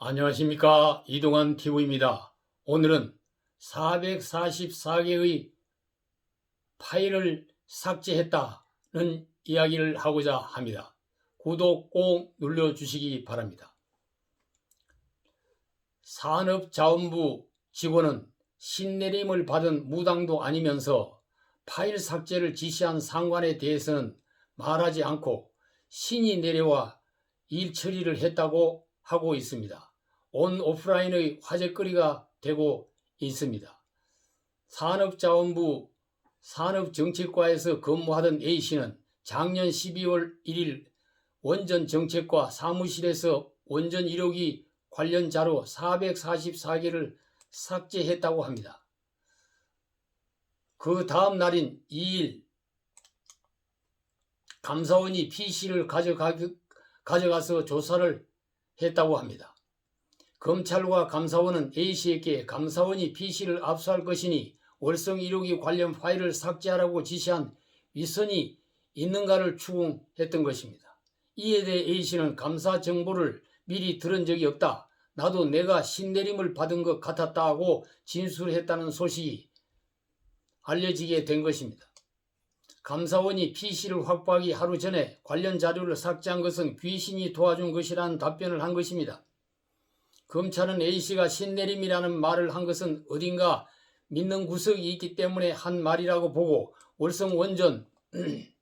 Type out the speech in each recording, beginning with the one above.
안녕하십니까 이동환 TV입니다. 오늘은 444개의 파일을 삭제했다는 이야기를 하고자 합니다. 구독 꼭 눌러주시기 바랍니다. 산업자원부 직원은 신내림을 받은 무당도 아니면서 파일 삭제를 지시한 상관에 대해서는 말하지 않고 신이 내려와 일 처리를 했다고 하고 있습니다. 온 오프라인의 화제거리가 되고 있습니다. 산업자원부 산업정책과에서 근무하던 A씨는 작년 12월 1일 원전정책과 사무실에서 원전 1호기 관련 자료 444개를 삭제했다고 합니다. 그 다음 날인 2일 감사원이 PC를 가져가, 가져가서 조사를 했다고 합니다. 검찰과 감사원은 A씨에게 감사원이 PC를 압수할 것이니 월성 1호기 관련 파일을 삭제하라고 지시한 위선이 있는가를 추궁했던 것입니다. 이에 대해 A씨는 감사 정보를 미리 들은 적이 없다. 나도 내가 신내림을 받은 것 같았다 하고 진술했다는 소식이 알려지게 된 것입니다. 감사원이 PC를 확보하기 하루 전에 관련 자료를 삭제한 것은 귀신이 도와준 것이라는 답변을 한 것입니다. 검찰은 A씨가 신내림이라는 말을 한 것은 어딘가 믿는 구석이 있기 때문에 한 말이라고 보고 월성 원전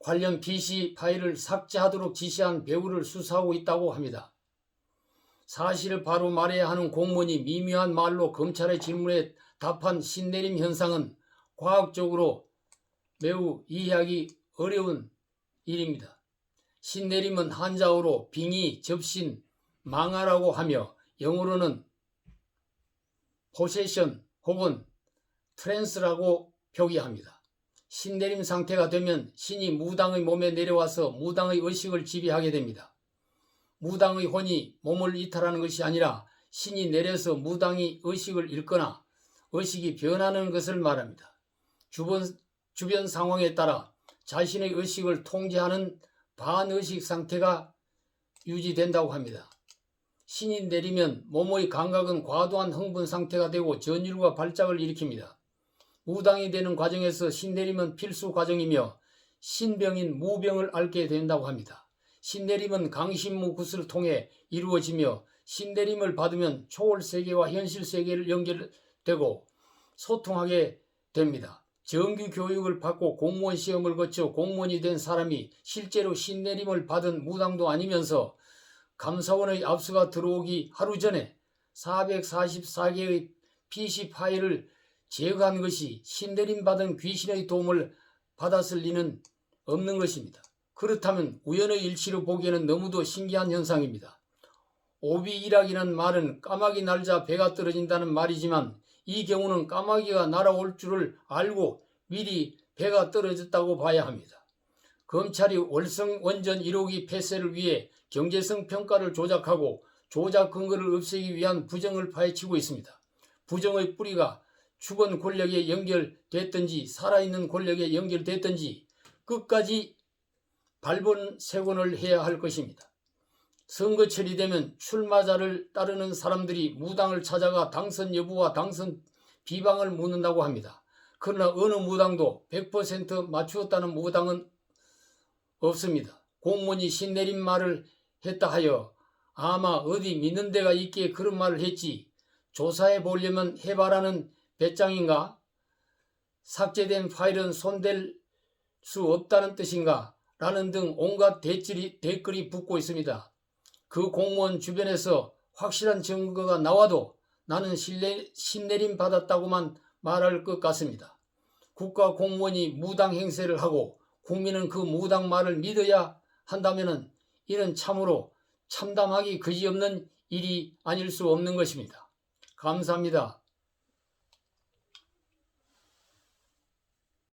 관련 PC 파일을 삭제하도록 지시한 배우를 수사하고 있다고 합니다. 사실을 바로 말해야 하는 공무원이 미묘한 말로 검찰의 질문에 답한 신내림 현상은 과학적으로 매우 이해하기 어려운 일입니다. 신내림은 한자어로 빙의, 접신, 망하라고 하며 영어로는 포세션 혹은 트랜스라고 표기합니다. 신내림 상태가 되면 신이 무당의 몸에 내려와서 무당의 의식을 지배하게 됩니다. 무당의 혼이 몸을 이탈하는 것이 아니라 신이 내려서 무당이 의식을 잃거나 의식이 변하는 것을 말합니다. 주변, 주변 상황에 따라 자신의 의식을 통제하는 반의식 상태가 유지된다고 합니다. 신이 내리면 몸의 감각은 과도한 흥분 상태가 되고 전율과 발작을 일으킵니다. 무당이 되는 과정에서 신내림은 필수 과정이며 신병인 무병을 앓게 된다고 합니다. 신내림은 강신무 굿을 통해 이루어지며 신내림을 받으면 초월 세계와 현실 세계를 연결되고 소통하게 됩니다. 정규 교육을 받고 공무원 시험을 거쳐 공무원이 된 사람이 실제로 신내림을 받은 무당도 아니면서 감사원의 압수가 들어오기 하루 전에 444개의 PC 파일을 제거한 것이 신내림 받은 귀신의 도움을 받았을 리는 없는 것입니다. 그렇다면 우연의 일치로 보기에는 너무도 신기한 현상입니다. 오비일학이라는 말은 까마귀 날자 배가 떨어진다는 말이지만 이 경우는 까마귀가 날아올 줄을 알고 미리 배가 떨어졌다고 봐야 합니다. 검찰이 월성 원전 1호기 폐쇄를 위해 경제성 평가를 조작하고 조작 근거를 없애기 위한 부정을 파헤치고 있습니다. 부정의 뿌리가 죽은 권력에 연결됐든지 살아있는 권력에 연결됐든지 끝까지 발본 세곤을 해야 할 것입니다. 선거철이 되면 출마자를 따르는 사람들이 무당을 찾아가 당선 여부와 당선 비방을 묻는다고 합니다. 그러나 어느 무당도 100% 맞추었다는 무당은 없습니다. 공무원이 신내린 말을 했다 하여 아마 어디 믿는 데가 있기에 그런 말을 했지 조사해 보려면 해봐라는 배짱인가? 삭제된 파일은 손댈 수 없다는 뜻인가? 라는 등 온갖 대질이, 댓글이 붙고 있습니다. 그 공무원 주변에서 확실한 증거가 나와도 나는 신내, 신내림 받았다고만 말할 것 같습니다. 국가 공무원이 무당 행세를 하고 국민은 그 무당 말을 믿어야 한다면 이는 참으로 참담하기 그지없는 일이 아닐 수 없는 것입니다. 감사합니다.